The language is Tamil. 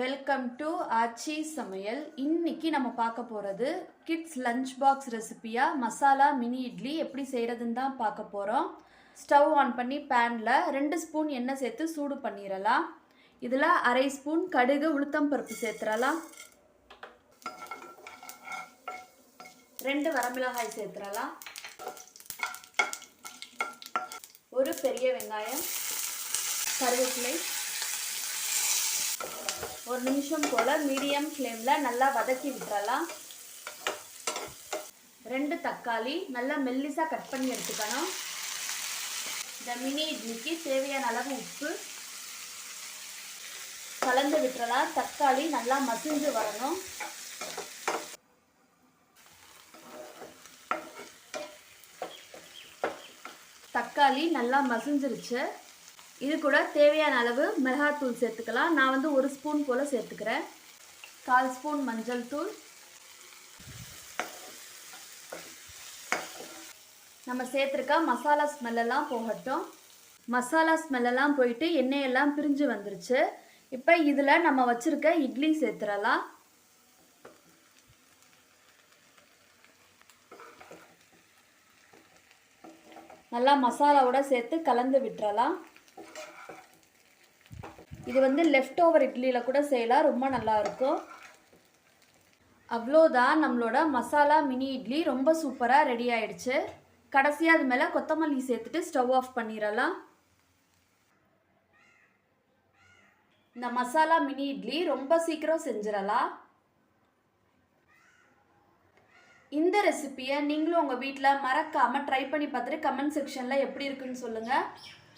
வெல்கம் டு ஆச்சி சமையல். இன்னைக்கு நம்ம பார்க்க போகிறது கிட்ஸ் லஞ்ச் பாக்ஸ் ரெசிபியாக மசாலா மினி இட்லி எப்படி செய்கிறதுன்னு தான் பார்க்க போகிறோம் ஸ்டவ் ஆன் பண்ணி பேனில் ரெண்டு ஸ்பூன் எண்ணெய் சேர்த்து சூடு பண்ணிடலாம். இதில் அரை ஸ்பூன் கடுகு உளுத்தம் பருப்பு சேர்த்துறலாம் ரெண்டு வரமிளகாய் சேர்த்துறலாம் ஒரு பெரிய வெங்காயம் கருவேப்பிலை ஒரு நிமிஷம் போல் மீடியம் ஃப்ளேமில் நல்லா வதக்கி விட்டுறலாம். ரெண்டு தக்காளி நல்லா மெல்லிசாக கட் பண்ணி எடுத்துக்கணும். இந்த மினி இட்லிக்கு தேவையான அளவு உப்பு. கலந்து விட்டுறலாம். தக்காளி நல்லா மசிஞ்சு வரணும். தக்காளி நல்லா மசிஞ்சிருச்சு. இது கூட தேவையான அளவு மிளகாத்தூள் சேர்த்துக்கலாம். நான் வந்து ஒரு ஸ்பூன் போல் சேர்த்துக்கிறேன். கால் ஸ்பூன் மஞ்சள் தூள். நம்ம சேர்த்துருக்க மசாலா ஸ்மெல்லெல்லாம் போகட்டும். மசாலா ஸ்மெல்லெல்லாம் போயிட்டு எண்ணெயெல்லாம் பிரிஞ்சு வந்துருச்சு. இப்போ இதில் நம்ம வச்சுருக்க இட்லி சேர்த்துடலாம். நல்லா மசாலாவோட சேர்த்து கலந்து விட்டுறலாம். இது வந்து லெஃப்ட் ஓவர் இட்லியில் கூட செய்யலாம். ரொம்ப நல்லா இருக்கும். அவ்வளோதான் நம்மளோட மசாலா மினி இட்லி. ரொம்ப சூப்பராக ரெடி ஆயிடுச்சு. கடைசியாக அது மேலே கொத்தமல்லி சேர்த்துட்டு ஸ்டவ் ஆஃப் பண்ணிடலாம். இந்த மசாலா மினி இட்லி ரொம்ப சீக்கிரம் செஞ்சிடலாம். இந்த ரெசிப்பியை நீங்களும் உங்கள் வீட்டில் மறக்காமல் ட்ரை பண்ணி பார்த்துட்டு கமெண்ட் செக்ஷனில் எப்படி இருக்குன்னு சொல்லுங்கள்